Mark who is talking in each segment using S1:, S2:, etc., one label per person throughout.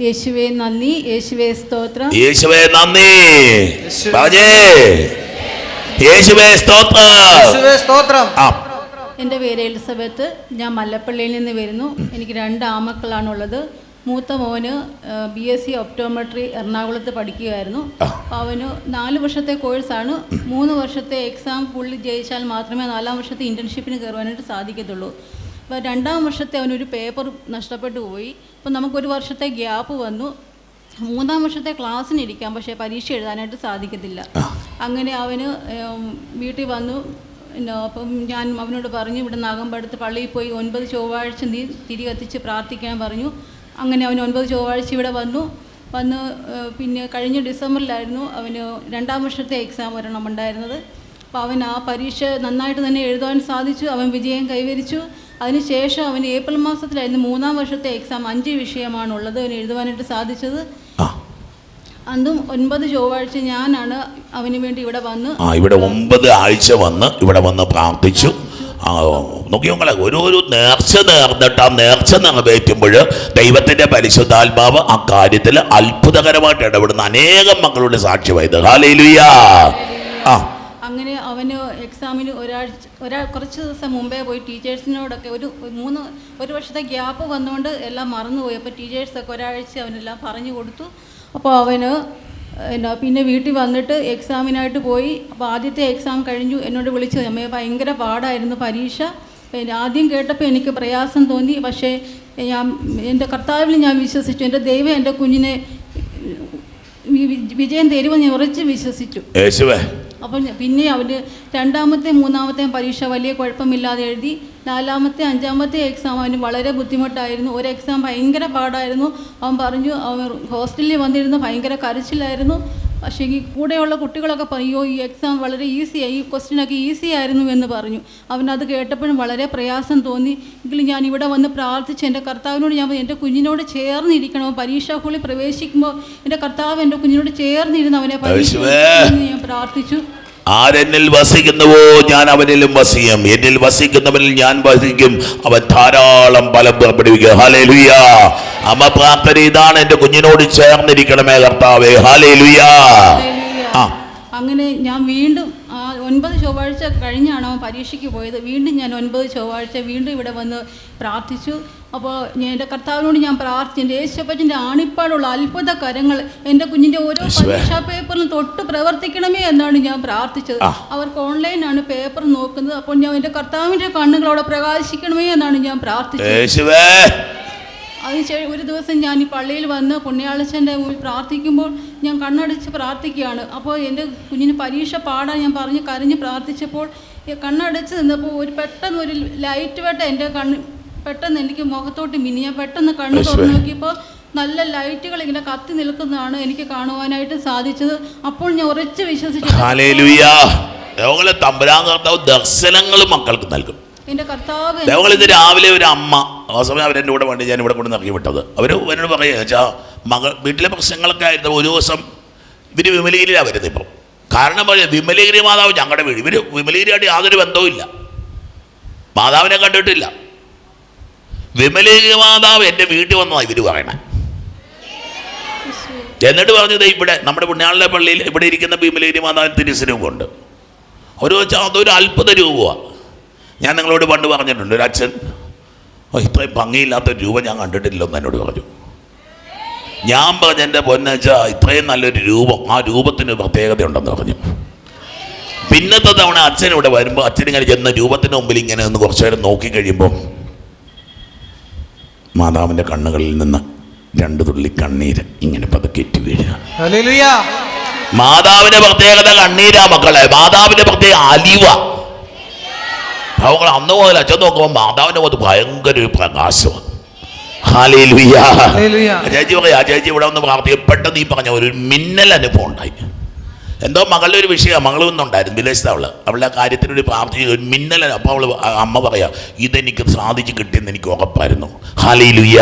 S1: യേശുവെ നന്ദി. യേശുവേ സ്തോത്രം.
S2: യേശുവേ നന്ദി.
S3: യേശു-
S2: യേശുവേ സ്തോത്രം.
S3: യേശുവേ സ്തോത്രം.
S2: ആ.
S1: എന്റെ പേര് എലിസബത്ത്. ഞാൻ മല്ലപ്പള്ളിയിൽ നിന്ന് വരുന്നു. എനിക്ക് രണ്ട് ആമക്കളാണുള്ളത്. മൂത്ത മോന് ബി എസ് സി ഒപ്റ്റോമെട്രി എറണാകുളത്ത് പഠിക്കുകയായിരുന്നു. അപ്പോൾ അവന് നാല് വർഷത്തെ കോഴ്സാണ്. മൂന്ന് വർഷത്തെ എക്സാം പുള്ളി ജയിച്ചാൽ മാത്രമേ നാലാം വർഷത്തെ ഇന്റേൺഷിപ്പിന് കയറുവാനായിട്ട് സാധിക്കത്തുള്ളൂ. അപ്പോൾ രണ്ടാം വർഷത്തെ അവനൊരു പേപ്പർ നഷ്ടപ്പെട്ടു പോയി. അപ്പോൾ നമുക്കൊരു വർഷത്തെ ഗ്യാപ്പ് വന്നു. മൂന്നാം വർഷത്തെ ക്ലാസ്സിന് ഇരിക്കാം പക്ഷേ പരീക്ഷ എഴുതാനായിട്ട് സാധിക്കത്തില്ല. അങ്ങനെ അവന് വീട്ടിൽ വന്നു. അപ്പം ഞാൻ അവനോട് പറഞ്ഞു ഇവിടെ നാഗമ്പടുത്ത് പള്ളിയിൽ പോയി ഒൻപത് ചൊവ്വാഴ്ച നീ തിരി കത്തിച്ച് പ്രാർത്ഥിക്കാൻ പറഞ്ഞു. അങ്ങനെ അവൻ ഒൻപത് ചൊവ്വാഴ്ച ഇവിടെ വന്നു. വന്ന് പിന്നെ കഴിഞ്ഞ ഡിസംബറിലായിരുന്നു അവന് രണ്ടാം വർഷത്തെ എക്സാം ഒരെണ്ണം ഉണ്ടായിരുന്നത്. അപ്പോൾ അവൻ ആ പരീക്ഷ നന്നായിട്ട് തന്നെ എഴുതാൻ സാധിച്ചു. അവൻ വിജയം കൈവരിച്ചു. അതിനുശേഷം അവന് ഏപ്രിൽ മാസത്തിലായിരുന്നു മൂന്നാം വർഷത്തെ എക്സാം അഞ്ച് വിഷയമാണുള്ളത്. അവന് എഴുതുവാനായിട്ട് സാധിച്ചത്. അന്നും ഒൻപത് ചൊവ്വാഴ്ച ഞാനാണ് അവന് വേണ്ടി ഇവിടെ വന്ന്
S2: ആ ഇവിടെ ഒമ്പത് ആഴ്ച വന്ന് ഇവിടെ വന്ന് പ്രാർത്ഥിച്ചു. ആ നോക്കി നോങ്ങളെ ഓരോരോ നേർച്ച നേർന്നിട്ട് ആ നേർച്ച നിറവേറ്റുമ്പോൾ ദൈവത്തിന്റെ പരിശുദ്ധാത്മാവ് ആ കാര്യത്തിൽ അത്ഭുതകരമായിട്ട് ഇടപെടുന്ന. അനേകം മക്കളുടെ സാക്ഷ്യമായത് ഹാലേലുയാ ആ.
S1: അങ്ങനെ അവന് എക്സാമിന് ഒരാഴ്ച ഒരാ കുറച്ച് ദിവസം മുമ്പേ പോയി ടീച്ചേഴ്സിനോടൊക്കെ ഒരു മൂന്ന് ഒരു വർഷത്തെ ഗ്യാപ്പ് വന്നുകൊണ്ട് എല്ലാം മറന്നുപോയി. അപ്പോൾ ടീച്ചേഴ്സൊക്കെ ഒരാഴ്ച അവനെല്ലാം പറഞ്ഞു കൊടുത്തു. അപ്പോൾ അവന് എന്നാ പിന്നെ വീട്ടിൽ വന്നിട്ട് എക്സാമിനായിട്ട് പോയി. അപ്പോൾ ആദ്യത്തെ എക്സാം കഴിഞ്ഞു. എന്നോട് വിളിച്ചു അമ്മയെ ഭയങ്കര പാടായിരുന്നു പരീക്ഷ. പിന്നെ ആദ്യം കേട്ടപ്പോൾ എനിക്ക് പ്രയാസം തോന്നി. പക്ഷേ ഞാൻ എന്റെ കർത്താവിൽ ഞാൻ വിശ്വസിച്ചു. എന്റെ ദൈവം എന്റെ കുഞ്ഞിനെ വിജയം തരുമെന്ന് ഞാൻ ഉറച്ച് വിശ്വസിച്ചു.
S2: യേശുവേ
S1: അപ്പം പിന്നെ അവർ രണ്ടാമത്തെ മൂന്നാമത്തെ പരീക്ഷ വലിയ കുഴപ്പമില്ലാതെ എഴുതി നാലാമത്തെ അഞ്ചാമത്തെ എക്സാം അവന് വളരെ ബുദ്ധിമുട്ടായിരുന്നു. ഒരു എക്സാം ഭയങ്കര പാടായിരുന്നു. അവൻ പറഞ്ഞു അവൻ ഹോസ്റ്റലിൽ വന്നിരുന്ന് ഭയങ്കര കരച്ചിലായിരുന്നു. പക്ഷേ ഈ കൂടെയുള്ള കുട്ടികളൊക്കെ അയ്യോ ഈ എക്സാം വളരെ ഈസിയായി ഈ ക്വസ്റ്റ്യനൊക്കെ ഈസി ആയിരുന്നു എന്ന് പറഞ്ഞു. അവനത് കേട്ടപ്പോഴും വളരെ പ്രയാസം തോന്നി. എങ്കിലും ഞാൻ ഇവിടെ വന്ന് പ്രാർത്ഥിച്ച് എന്റെ കർത്താവിനോട് ഞാൻ എന്റെ കുഞ്ഞിനോട് ചേർന്നിരിക്കണം. പരീക്ഷാ ഹോളിൽ പ്രവേശിക്കുമ്പോൾ എന്റെ കർത്താവ് എന്റെ കുഞ്ഞിനോട് ചേർന്നിരുന്ന് അവനെ ഞാൻ പ്രാർത്ഥിച്ചു.
S2: ആരെന്നിൽ വസിക്കുന്നുവോ ഞാൻ അവനിലും വസിക്കും. എന്നിൽ വസിക്കുന്നവനിൽ ഞാൻ വസിക്കും. അവൻ ധാരാളം ഫലം ഹലേ ഹാലേ അമ്മ പ്രാർത്ഥന ഇതാണ് എന്റെ കുഞ്ഞിനോട് ചേർന്നിരിക്കണമേ കർത്താവേ. ഹാലേ
S1: ലുയാ
S2: ആ.
S1: അങ്ങനെ ഞാൻ വീണ്ടും ആ ഒൻപത് ചൊവ്വാഴ്ച കഴിഞ്ഞാണ് അവൻ പരീക്ഷയ്ക്ക് പോയത്. വീണ്ടും ഞാൻ ഒൻപത് ചൊവ്വാഴ്ച വീണ്ടും ഇവിടെ വന്ന് പ്രാർത്ഥിച്ചു. അപ്പോൾ എന്റെ കർത്താവിനോട് ഞാൻ പ്രാർത്ഥിച്ചു. എന്റെ യേശപ്പച്ചന്റെ ആണിപ്പാടുള്ള അത്ഭുത കരങ്ങൾ എന്റെ കുഞ്ഞിന്റെ ഓരോ. പരീക്ഷാ പേപ്പറിലും തൊട്ട് പ്രവർത്തിക്കണമേ എന്നാണ് ഞാൻ പ്രാർത്ഥിച്ചത്. അവർക്ക് ഓൺലൈനാണ് പേപ്പർ നോക്കുന്നത്. അപ്പോൾ ഞാൻ എന്റെ കർത്താവിന്റെ കണ്ണുകൾ അവിടെ പ്രകാശിക്കണമേ എന്നാണ് ഞാൻ പ്രാർത്ഥിച്ചത്. അതിനുശേഷം ഒരു ദിവസം ഞാൻ ഈ പള്ളിയിൽ വന്ന് പുണ്യാളച്ചന്റെ മുമ്പിൽ പ്രാർത്ഥിക്കുമ്പോൾ ഞാൻ കണ്ണടച്ച് പ്രാർത്ഥിക്കുകയാണ്. അപ്പോൾ എന്റെ കുഞ്ഞിന് പരീക്ഷ പാടാൻ ഞാൻ പറഞ്ഞ് കരഞ്ഞ് പ്രാർത്ഥിച്ചപ്പോൾ കണ്ണടച്ച് നിന്നപ്പോൾ ഒരു പെട്ടെന്ന് ഒരു ലൈറ്റ് വെട്ട എന്റെ കണ്ണ് പെട്ടെന്ന് എനിക്ക് മുഖത്തോട്ട് മിനി ഞാൻ പെട്ടെന്ന് കണ്ണ് തുറന്നു നോക്കിയപ്പോൾ നല്ല ലൈറ്റുകൾ ഇങ്ങനെ കത്തി നിൽക്കുന്നതാണ് എനിക്ക് കാണുവാനായിട്ട് സാധിച്ചത്. അപ്പോൾ ഞാൻ ഉറച്ച് വിശ്വസിച്ചു.
S2: തമ്പുരാൻ കർത്താവ് ദർശനങ്ങൾ മക്കൾക്ക് നൽകും.
S1: എന്റെ കർത്താവ്
S2: രാവിലെ ഒരു അമ്മ ആ സമയം അവരെന്റെ കൂടെ വേണ്ടി ഞാൻ ഇവിടെ കൊണ്ട് ഇറക്കി വിട്ടത്. അവർ എന്നോട് പറയുക വെച്ചാൽ മകൾ വീട്ടിലെ പ്രശ്നങ്ങളൊക്കെ ആയിരുന്നു. ഒരു ദിവസം ഇവർ വിമലഗിരിയിലാണ് വരുന്നത് ഇപ്പം. കാരണം പറയാം വിമലഗിരി മാതാവ് ഞങ്ങളുടെ വീട്. ഇവർ വിമലഗിരിയായിട്ട് യാതൊരു ബന്ധവും ഇല്ല. മാതാവിനെ കണ്ടിട്ടില്ല. വിമലഗിരി മാതാവ് എന്റെ വീട്ടിൽ വന്നതാണ് ഇവർ പറയണേ. എന്നിട്ട് പറഞ്ഞത് ഇവിടെ നമ്മുടെ പുണ്യാളിലെ പള്ളിയിൽ ഇവിടെ ഇരിക്കുന്ന ഭീമലേരി മാതാവിന് തിരുസരൂപമുണ്ട് ഒരു വെച്ചാൽ അതൊരു അത്ഭുത രൂപമാണ് ഞാൻ നിങ്ങളോട് പണ്ട് പറഞ്ഞിട്ടുണ്ട് ഒരു അച്ഛൻ "ഓ, ഇത്രയും ഭംഗിയില്ലാത്ത ഒരു രൂപം ഞാൻ കണ്ടിട്ടില്ലെന്ന് എന്നോട് പറഞ്ഞു. ഞാൻ പറഞ്ഞ എന്റെ പൊന്നച്ചാ ഇത്രയും നല്ലൊരു രൂപം ആ രൂപത്തിന് പ്രത്യേകതയുണ്ടെന്ന് പ്രത്യേകത ഉണ്ടെന്ന് പറഞ്ഞു. പിന്നത്തെ തവണ അച്ഛൻ ഇവിടെ വരുമ്പോൾ അച്ഛൻ ഇങ്ങനെ ചെന്ന് രൂപത്തിന് മുമ്പിൽ ഇങ്ങനെ ഒന്ന് കുറച്ചു നേരം നോക്കിക്കഴിയുമ്പോൾ മാതാവിന്റെ കണ്ണുകളിൽ നിന്ന് രണ്ട് തുള്ളി കണ്ണീര് ഇങ്ങനെ പതുക്കേറ്റി വീഴുക.
S3: മാതാവിന്റെ
S2: മാതാവിന്റെ പ്രത്യേകത കണ്ണീരാ മക്കളെ മാതാവിന്റെ പ്രത്യേക അലിവ. അവങ്ങൾ അന്ന് മുതൽ അച്ഛൻ നോക്കുമ്പോൾ മാതാവിന്റെ മുഖത്ത് ഭയങ്കര ഒരു പ്രകാശമാണ് ചേച്ചി പറയാ ചേച്ചി ഇവിടെ ഒന്ന് പ്രാർത്ഥിക്കും പെട്ടെന്ന് ഈ പറഞ്ഞ ഒരു മിന്നൽ അനുഭവം ഉണ്ടായി എന്തോ മകളുടെ ഒരു വിഷയം മകൾ ഒന്നുണ്ടായിരുന്നു വിദേശത്ത് അവൾ അവളുടെ കാര്യത്തിന് ഒരു പ്രാർത്ഥന ഒരു മിന്നൽ അപ്പോൾ അവൾ അമ്മ പറയാ ഇതെനിക്ക് സാധിച്ചു കിട്ടിയെന്ന് എനിക്ക് ഉറപ്പായിരുന്നു. ഹാലയിലുയ്യ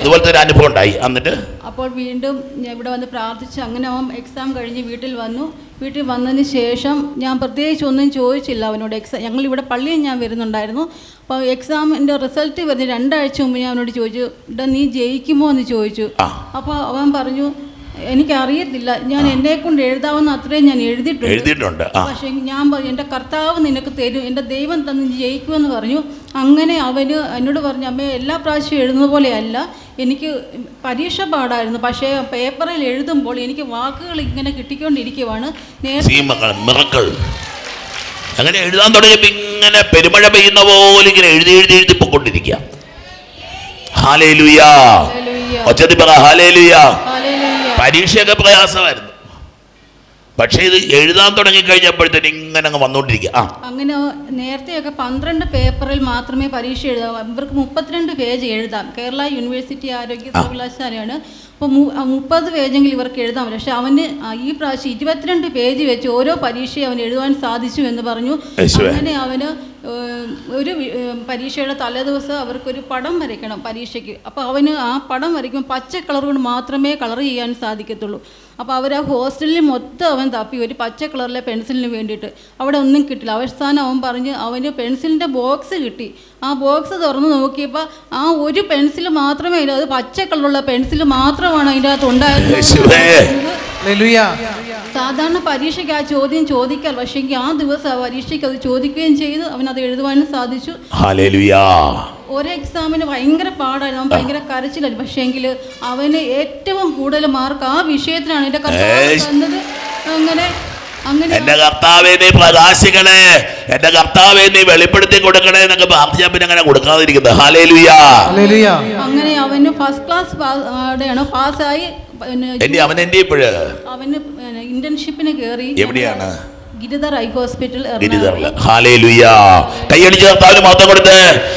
S2: അതുപോലത്തെ ഒരു അനുഭവം ഉണ്ടായി. എന്നിട്ട്
S1: അപ്പോൾ വീണ്ടും ഞാൻ ഇവിടെ വന്ന് പ്രാർത്ഥിച്ച് അങ്ങനെ അവൻ എക്സാം കഴിഞ്ഞ് വീട്ടിൽ വന്നു. വീട്ടിൽ വന്നതിന് ശേഷം ഞാൻ പ്രത്യേകിച്ച് ഒന്നും ചോദിച്ചില്ല അവനോട് എക്സാം ഞങ്ങൾ ഇവിടെ പള്ളിയിൽ ഞാൻ വരുന്നുണ്ടായിരുന്നു. അപ്പോൾ എക്സാമിന്റെ റിസൾട്ട് വരുന്ന രണ്ടാഴ്ച മുമ്പ് ഞാൻ അവനോട് ചോദിച്ചു ഇവിടെ നീ ജയിക്കുമോ? എന്ന് ചോദിച്ചു. അപ്പോൾ അവൻ പറഞ്ഞു എനിക്കറിയത്തില്ല. ഞാൻ എന്നെ കൊണ്ട് എഴുതാവുന്ന അത്രയും ഞാൻ എഴുതിയിട്ടുണ്ട്.
S2: എഴുതിയിട്ടുണ്ട്.
S1: പക്ഷേ ഞാൻ പറഞ്ഞു എന്റെ കർത്താവ് നിനക്ക് തരും എന്റെ ദൈവം തന്ന് ജയിക്കുമെന്ന് പറഞ്ഞു. അങ്ങനെ അവന് എന്നോട് പറഞ്ഞു അമ്മേ എല്ലാ പ്രാവശ്യവും എഴുതുന്ന പോലെയല്ല. എനിക്ക് പരീക്ഷ പാടായിരുന്നു. പക്ഷേ പേപ്പറിൽ എഴുതുമ്പോൾ എനിക്ക് വാക്കുകൾ ഇങ്ങനെ കിട്ടിക്കൊണ്ടിരിക്കുവാണ്.
S2: അങ്ങനെ എഴുതാൻ തുടങ്ങിയപ്പോൾ ഇങ്ങനെ പെരുമഴ പെയ്യുന്ന പോലെ ഇങ്ങനെ എഴുതി എഴുതി എഴുതി പൊക്കൊണ്ടിരിക്കുക ഹാലേ ലുയാ. ഒച്ചതി പറ ഹാലേ ലുയാ. പരീക്ഷയൊക്കെ പ്രയാസമായിരുന്നു. പക്ഷേ ഇത് എഴുതാൻ തുടങ്ങിക്കഴിഞ്ഞപ്പോഴത്തേന് ഇങ്ങനെ അങ്ങ് വന്നുകൊണ്ടിരിക്കുക ആ.
S1: അങ്ങനെ നേരത്തെയൊക്കെ പന്ത്രണ്ട് പേപ്പറിൽ മാത്രമേ പരീക്ഷ എഴുതാവൂ. ഇവർക്ക് മുപ്പത്തിരണ്ട് പേജ് എഴുതാം. കേരള യൂണിവേഴ്സിറ്റി ആരോഗ്യ സർവകലാശാലയാണ്. അപ്പോൾ മുപ്പത് പേജെങ്കിലും ഇവർക്ക് എഴുതാം പക്ഷെ അവന് ഈ പ്രാവശ്യം ഇരുപത്തിരണ്ട് പേജ് വെച്ച് ഓരോ പരീക്ഷയും അവൻ എഴുതാൻ സാധിച്ചു എന്ന് പറഞ്ഞു. അങ്ങനെ അവന് ഒരു പരീക്ഷയുടെ തലേദിവസം അവർക്കൊരു പടം വരയ്ക്കണം പരീക്ഷയ്ക്ക്. അപ്പോൾ അവന് ആ പടം വരയ്ക്കുമ്പോൾ പച്ച കളർ കൊണ്ട് മാത്രമേ കളർ ചെയ്യാൻ സാധിക്കത്തുള്ളൂ. അപ്പോൾ അവർ ആ ഹോസ്റ്റലിൽ മൊത്തം അവൻ തപ്പി ഒരു പച്ച കളറിലെ പെൻസിലിന് വേണ്ടിയിട്ട്. അവിടെ ഒന്നും കിട്ടില്ല. അവസാനം അവൻ പറഞ്ഞ് അവന് പെൻസിലിന്റെ ബോക്സ് കിട്ടി. ആ ബോക്സ് തുറന്ന് നോക്കിയപ്പോൾ ആ ഒരു പെൻസിൽ മാത്രമേ അതിന്റെ അത് പച്ച കളറുള്ള പെൻസിൽ മാത്രമാണ് അതിന്റെ അകത്ത്. ഉണ്ടായിരുന്നത്. സാധാരണ പരീക്ഷയ്ക്ക് ആ ചോദ്യം ചോദിക്കാൽ പക്ഷേങ്കിൽ ആ ദിവസം ആ പരീക്ഷയ്ക്ക് അത് ചോദിക്കുകയും ചെയ്തു അവൻ അത് എഴുതുവാനും സാധിച്ചു. ഒരു എക്സാമിന് ഭയങ്കര പാടായിരുന്നു. അവൻ ഭയങ്കര കരച്ചിലായിരുന്നു. പക്ഷേങ്കിൽ അവന് ഏറ്റവും കൂടുതൽ മാർക്ക് ആ വിഷയത്തിനാണ് എന്റെ കർത്താവ്. തന്നത്. അങ്ങനെ
S2: എന്റെ കർത്താവെ നീ പ്രകാശിക്കണേ. എന്റെ കർത്താവെ നീ വെളിപ്പെടുത്തി കൊടുക്കണേ എന്നൊക്കെ പ്രാർത്ഥിച്ചാൽ പിന്നെ അങ്ങനെ കൊടുക്കാതിരിക്കുന്നത്.
S3: ഹാലേലുയാ.
S1: അങ്ങനെ അവന് ഫസ്റ്റ് ക്ലാസ് ആണോ പാസ്സായി പിന്നെ
S2: അവൻ എന്റെ ഇപ്പോഴ്?
S1: അവന് ഇന്റേൺഷിപ്പിന് കേറി.
S2: എവിടെയാണ്?
S1: ഗിരിധർ ഐ ഹോസ്പിറ്റൽ
S2: കൈയടിച്ച് കർത്താവിന് കൊടുത്ത്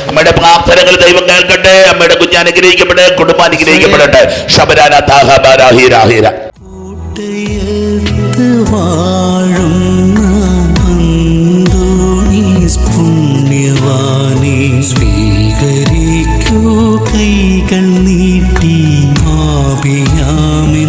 S2: അമ്മയുടെ പ്രാർത്ഥനകൾ ദൈവം കേൾക്കട്ടെ. അമ്മയുടെ കുഞ്ഞ് കുടുംബം അനുഗ്രഹിക്കപ്പെടട്ടെ. ശബരാന
S4: പുണ്യവാനെ. സ്വീകരിക്കൂ കൈകൾ നീട്ടി ആപിയാമിൻ